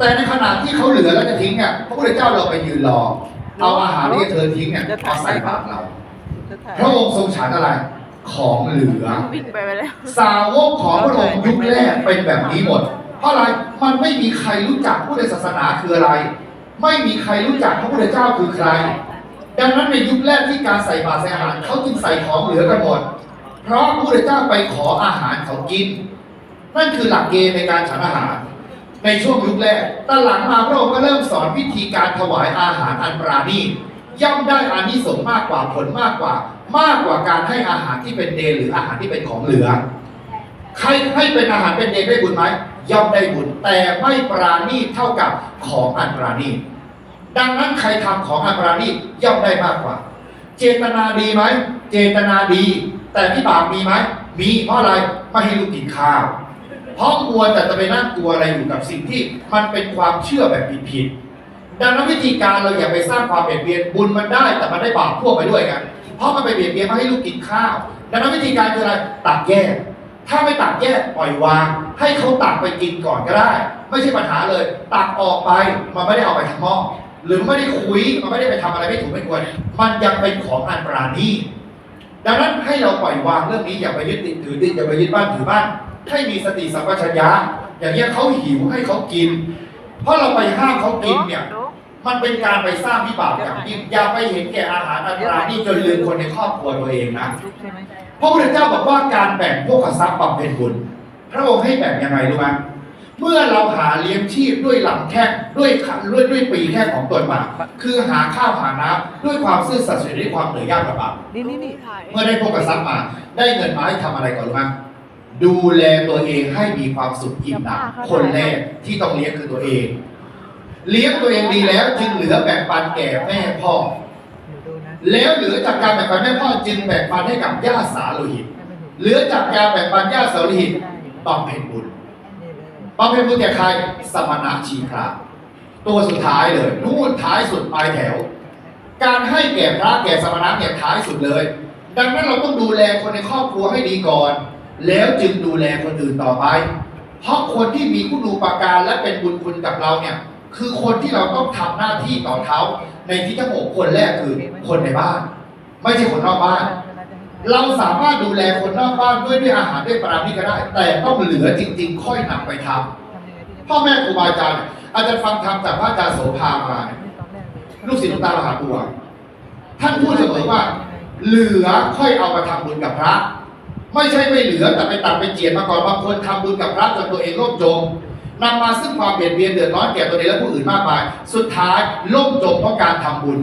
แต่ในขณะที่เขาเหลือแล้วจะทิ้งเนี่ยพระพุทธเจ้าเราไปยืนรอ เอาอาหารที่เธอทิ้งเนี่ยมาใส่บาตรเราจะถ่ายพระองค์ทรงฉันอะไร ของเหลือวิ่งไปไปแล้วสาวกของพระองค์ยุคแรกเป็นแบบนี้หมด เพราะอะไรมันไม่มีใครรู้จักพุทธศาสนาคืออะไร ไม่มีใครรู้จักพระพุทธเจ้าคือใคร ดังนั้นในยุคแรกที่การใส่บาตรใส่อาหารเขาจึงใส่ของเหลือกันหมด เพราะพระพุทธเจ้าไปขออาหารเขากินนั่นคือหลักเกณฑ์ในการฉันอาหาร ในช่วงยุคแรกตอนหลังมาพระองค์ก็เริ่มสอนวิธีการถวายอาหารอันปราณีย่อมได้อานิสงส์มากกว่าผลมากกว่า มากกว่าการให้อาหารที่เป็นเดนหรืออาหารที่เป็นของเหลือ ใครให้เป็นอาหารเป็นเดนได้บุญไหมย่อมได้บุญแต่ไม่ปราณีเท่ากับของอันปราณีดังนั้นใครทำของอันปราณีย่อมได้มากกว่า เจตนาดีไหมเจตนาดี แต่ที่บาปมีไหมมีเพราะอะไรไม่ให้ลูกกินข้าว เพราะมัวแต่จะไปนั่งกลัวอะไรอยู่กับสิ่งที่มันเป็นความเชื่อแบบผิดๆดังนั้นวิธีการเราอย่าไปสร้างความเบียดเบียนบุญมันได้ แต่มันได้บาปพ่วงไปด้วยกัน เพราะมันไปเบียดเบียนม่ให้ลูกกินข้าว ดังนั้นวิธีการคืออะไรตักแยกถ้าไม่ตักแยกปล่อยวาง ให้เขาตักไปกินก่อนก็ได้ ไม่ใช่ปัญหาเลยตักออกไปมันไม่ได้เอาไปทั้งหม้อหรือไม่ได้คุยมันไม่ได้ไปทำอะไรไม่ถูกไม่ควรมันยังเป็นของอันปราณีดังนั้นให้เราปล่อยวางเรื่องนี้อย่าไปยึดติดถือติดอย่าไปยึดบ้านถือบ้าน ให้มีสติสัมปชัญญะอย่างเงี้ยเขาหิวให้เขากิน เพราะเราไปห้ามเขากินเนี่ย มันเป็นการไปสร้างวิบากอย่างยิ่งอย่าไปเห็นแก่อาหารอันตรายนี่จนลืมคนในครอบครัวตัวเองนะลุกใช่ไหมพระพุทธเจ้าบอกว่าการแบ่งพวกทรัพย์บำเพ็ญบุญพระองค์ให้แบ่งยังไงรู้ไหมเมื่อเราหาเลี้ยงชีพด้วยหลังแข้งด้วยขันด้วยด้วยปีแข้งของตนมาคือหาข้าวหาน้ำด้วยความซื่อสัตย์สุจริตด้วยความเหนื่อยยากลำบากนี่นี่นี่เมื่อได้พวกทรัพย์มา ได้เงินมาให้ทำอะไรก่อนรู้ไหม ดูแลตัวเองให้มีความสุขอิ่มหนำคนแรกที่ต้องเลี้ยงคือตัวเอง เลี้ยงตัวเองดีแล้วจึงเหลือแบ่งปันแก่แม่พ่อหนูดูนะแล้วเหลือจากการแบ่งปันแม่พ่อจึงแบ่งปันให้กับญาติสาโลหิตให้มันเห็นเหลือจากการแบ่งปันญาติสาโลหิตบำเพ็ญบุญนี่เลยบำเพ็ญบุญแก่ใครสมณะชีพระตัวสุดท้ายเลยนู่นท้ายสุดปลายแถว การให้แก่พระแก่สมณะเนี่ยท้ายสุดเลย ดังนั้นเราต้องดูแลคนในครอบครัวให้ดีก่อน แล้วจึงดูแลคนอื่นต่อไป เพราะคนที่มีคุณูปการและเป็นบุญคุณกับเราเนี่ย คือคนที่เราต้องทำหน้าที่ต่อเขาในที่ทั้งหกคนแรกคือคนในบ้าน ไม่ใช่คนนอกบ้าน เราสามารถดูแลคนนอกบ้านด้วยด้วยอาหารด้วยปราณีก็ได้ แต่ต้องเหลือจริง ๆ ค่อยนำไปทำทำยังไงที่จะพ่อแม่ครูบาอาจารย์อาจารย์ฟังธรรมจากพระอาจารย์โสภามาลูกศิษย์หลวงตามหาบัวท่านพูดเสมอว่า เหลือค่อยเอามาทำบุญกับพระ ไม่ใช่ไม่เหลือแต่ไปตัดไปเจียดมาก่อนบางคนทำบุญกับพระจนตัวเองล่มจมนำมาซึ่งความเบียดเบียนเดือดร้อนแก่ตัวเองและผู้อื่นมากมาย สุดท้ายล่มจมเพราะการทำบุญ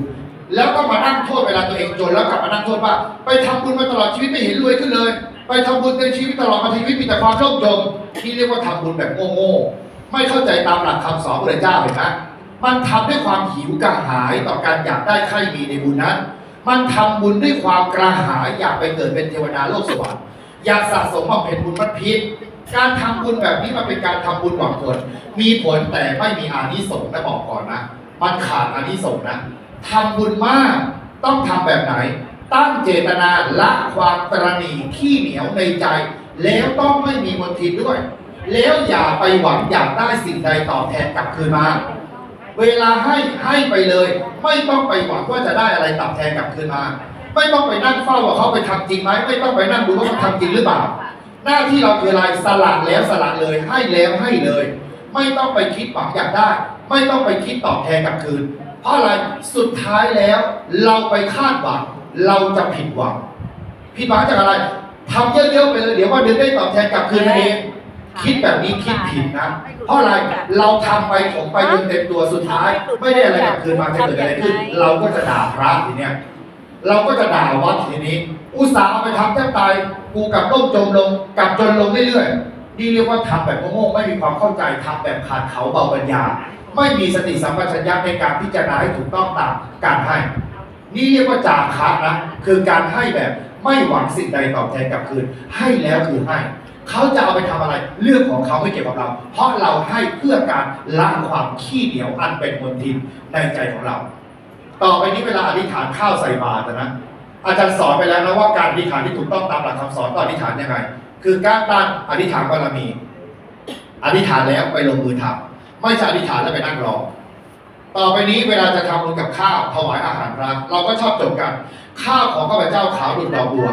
แล้วก็มานั่งโทษเวลาตัวเองจนแล้วกลับมานั่งโทษว่า ไปทำบุญมาตลอดชีวิตไม่เห็นรวยขึ้นเลย ไปทำบุญในชีวิตตลอดมาชีวิตมีแต่ความล่มจมที่เรียกว่าทำบุญแบบโง่ๆไม่เข้าใจตามหลักคำสอนพระพุทธเจ้าเห็นไหมมันทำด้วยความหิวกระหายต่อการอยากได้ใครมีในบุญนั้น มันทำบุญด้วยความกระหายอยากไปเกิดเป็นเทวดาโลกสวรรค์ อยากสะสมมาเป็นบุญมันพิษ การทำบุญแบบนี้มันเป็นการทำบุญหวังผล มีผลแต่ไม่มีอานิสงส์นะบอกก่อนนะ มันขาดอานิสงส์นะทำบุญมากต้องทำแบบไหน ตั้งเจตนาละความตรณีขี้เหนียวในใจ แล้วต้องไม่มีมนทินด้วย แล้วอย่าไปหวังอยากได้สิ่งใดตอบแทนกลับคืนมา เวลาให้ให้ไปเลย ไม่ต้องไปหวังว่าจะได้อะไรตอบแทนกลับคืนมา ไม่ต้องไปนั่งเฝ้าว่าเขาไปทำจริงไหมไม่ต้องไปนั่งดูว่าเขาทำจริงหรือเปล่า หน้าที่เราคืออะไรสละแล้วสละเลยให้แล้วให้เลย ไม่ต้องไปคิดหวังอยากได้ ไม่ต้องไปคิดตอบแทนกลับคืน เพราะอะไรสุดท้ายแล้วเราไปคาดหวังเราจะผิดหวังผิดหวังจากอะไรทำเยอะๆไปเลยเดี๋ยวว่าเดือนได้ตอบแทนกลับคืนมาเองคิดแบบนี้คิดผิดนะ เพราะอะไรเราทำไปผมไปจนเต็มตัวสุดท้าย ไม่ได้อะไรกลับคืนมาจะเกิดอะไรขึ้น เราก็จะด่าพระทีเนี้ย เราก็จะด่าวัดทีนี้ อุตส่าห์เอาไปทำแทบตายกูกับล่มจมลงกับจนลงเรื่อยๆนี่เรียกว่าทำแบบโง่ๆไม่มีความเข้าใจทำแบบขาดเขาเบาปัญญา ไม่มีสติสัมปชัญญะในการพิจารณาให้ถูกต้องตามการให้ นี่เรียกว่าจากคะนะคือการให้แบบไม่หวังสิ่งใดตอบแทนกลับคืน ให้แล้วคือให้เขาจะเอาไปทำอะไร เรื่องของเขาไม่เกี่ยวกับเรา เพราะเราให้เพื่อการละความขี้เหนียวอันเป็นมลทินในใจของเรา ต่อไปนี้เวลาอธิษฐานข้าวใส่บาตรนะอาจารย์สอนไปแล้วนะว่าการอธิษฐานที่ถูกต้องตามหลักคำสอนต้องอธิษฐานยังไง คือการตั้งอธิษฐานบารมี อธิษฐานแล้วไปลงมือทำไม่ใช่อธิษฐานแล้วไปนั่งรอต่อไปนี้เวลาจะทำบุญกับข้าวถวายอาหารพระเราก็ชอบจบกัน ข้าวของข้าพเจ้าขาวดุจดอกบัว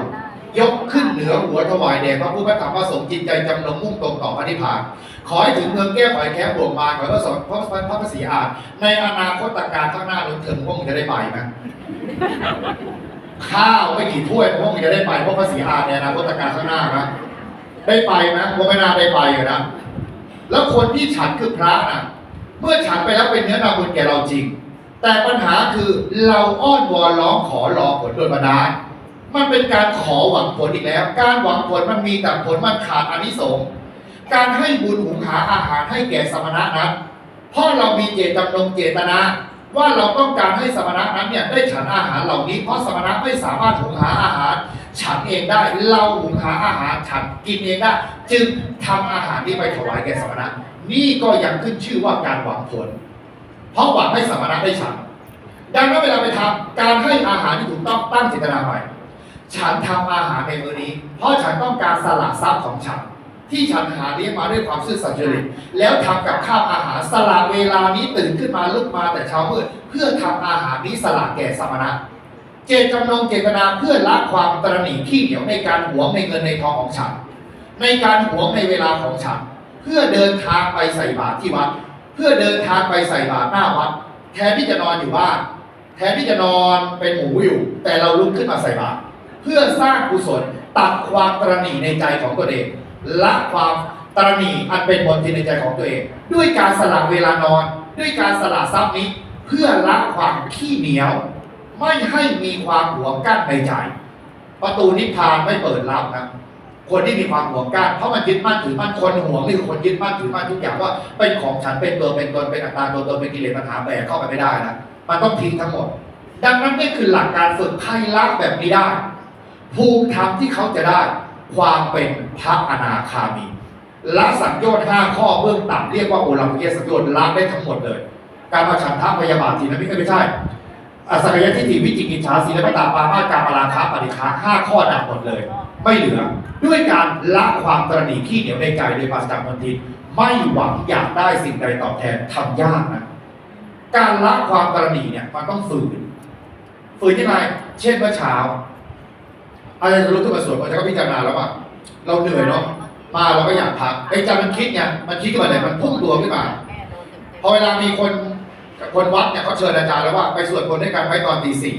ยกขึ้นเหนือหัวถวายแด่พระผู้พระธรรมพระสงฆ์จิตใจจำนงมุ่งตรงต่อพระนิพพาน ขอให้ถึงเมืองแก้วขอให้แค้บวกมาขอพระสงฆ์พระพระพระศรีอานในอนาคตการข้างหน้านู้นเถิงพวกมึงจะได้ไปไหมข้าวไม่กี่ถ้วยพวกมึงจะได้ไปเพราะพระศรีอานในอนาคตการข้างหน้านะได้ไปไหมพวกไม่น่าได้ไปอยู่นะแล้วคนที่ฉันคือพระนะเมื่อฉันไปแล้วเป็นเนื้อนาบุญแก่เราจริง แต่ปัญหาคือเราอ้อนวอนร้องขอรอผลโดยบันดาล มันเป็นการขอหวังผลอีกแล้ว การหวังผลมันมีแต่ผลมันขาดอนิสงส์การให้บุญหุงหาอาหารให้แก่สมณะนั้นเพราะเรามีเจตจำนงเจตนา ว่าเราต้องการให้สมณะนั้นเนี่ยได้ฉันอาหารเหล่านี้ เพราะสมณะไม่สามารถหุงหาอาหาร ฉันเองได้เราหุงหาอาหารฉันกินเองได้ จึงทำอาหารนี้ไปถวายแก่สมณะ นี่ก็ยังขึ้นชื่อว่าการหวังผล เพราะหวังให้สมณะได้ฉันดังนั้นเวลาไปทำการให้อาหารที่ถูกต้องตั้งเจตนาใหม่ ฉันทำอาหารในมื้อนี้ เพราะฉันต้องการสละทรัพย์ของฉัน ที่ฉันหาเลี้ยงมาด้วยความซื่อสัตย์จริตแล้วทำกับข้าวอาหารสละเวลานี้ตื่นขึ้นมาลุกมาแต่เช้ามืดเพื่อทำอาหารนี้สละแก่สมณะเจตจำนงเจตนาเพื่อละความตระหนี่ขี้เหนียวในการหวงในเงินในทองของฉัน ในการหวงในเวลาของฉัน เพื่อเดินทางไปใส่บาตรที่วัด เพื่อเดินทางไปใส่บาตรหน้าวัด แทนที่จะนอนอยู่บ้าน แทนที่จะนอนเป็นหมูอยู่ แต่เราลุกขึ้นมาใส่บาตร เพื่อสร้างกุศลตัดความตระหนี่ในใจของตัวเองละความตระหนี่อันเป็นมลทิในใจของตัวเอง ด้วยการสละเวลานอน ด้วยการสละทรัพย์นี้ เพื่อละความขี้เหนียว ไม่ให้มีความหวงกั้นในใจ ประตูนิพพานไม่เปิดรับนะคนที่มีความหวงกั้นเพราะมันยึดมั่นถือมั่นคนหวงนี่คือคนยึดมั่นถือมั่นทุกอย่างว่าเป็นของฉันเป็นตัวเป็นตนเป็นอัตตาตัวตนเป็นกิเลสปัญหาแบกเข้าไปไม่ได้นะมันต้องทิ้งทั้งหมด ดังนั้นนี่คือหลักการฝึกใครละแบบนี้ได้ ภูมิธรรมที่เขาจะได้ ความเป็นพระอนาคามีละสังโยชน์ห้าข้อเบื้องต่ำเรียกว่าโอลัมเกียสังโยชน์ละได้ทั้งหมดเลย การมาฉันทะพยาบาททีนะพี่ไม่ใช่อสักยทิฏฐิวิจิกิจฉาศีลปตาปามาการมาราคะปฏิฆาห้าข้อดับหมดเลย ไม่เหลือ ด้วยการละความตระหนี่ขี้เหนียวในใจโดยปราศจากมลทินไม่หวังอยากได้สิ่งใดตอบแทนทำยากนะ การละความตระนีเนี่ยมันต้องฝืน ฝืนยังไงเช่นเมื่อเช้า อาจารย์จะลุกขึ้นมาสวดอาจารย์ก็พิจารณาแล้วว่าเราเหนื่อยเนาะมาเราก็อยากพักไอ้ใจมันคิดไงมันคิดขึ้นมาเนี่ยมันพุ่งตัวขึ้นมาพอเวลามีคนคนวัดเนี่ยเขาเชิญอาจารย์แล้วว่าไปสวดมนต์ด้วยกันไว้ตอนตีสี่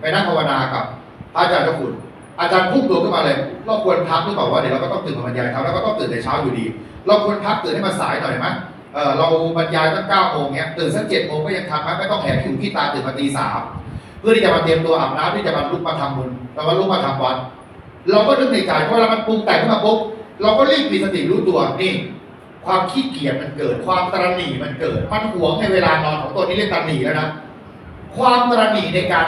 ไปนั่งภาวนากับอาจารย์เจ้าคุณอาจารย์พุ่งตัวขึ้นมาเลยเราควรพักหรือเปล่าว่าเดี๋ยวเราก็ต้องตื่นมาบรรยายธรรมแล้วก็ต้องตื่นแต่เช้าอยู่ดี เราควรพักตื่นให้มาสายหน่อยไหมเออเราบรรยายตั้งเก้าโมงเนี้ยตื่นสักเจ็ดโมงก็ยังทันไหมไม่ต้องแหกผิวขี้ตาตื่นมาตีสาม พื่อที่จะมาเตรียมตัวอาบน้ำที่จะมาลุกมาทำบุญเรามาลุกมาทำวัด เราก็นึกในใจเพราะเรามันปรุงแต่งขึ้นมาปุ๊บเราก็รีบมีสติรู้ตัวนี่ ความขี้เกียจมันเกิด ความตระหนี่มันเกิด มันหวงในเวลานอนของตัวนี้เรียกตระหนี่แล้วนะ ความตระหนี่ในการ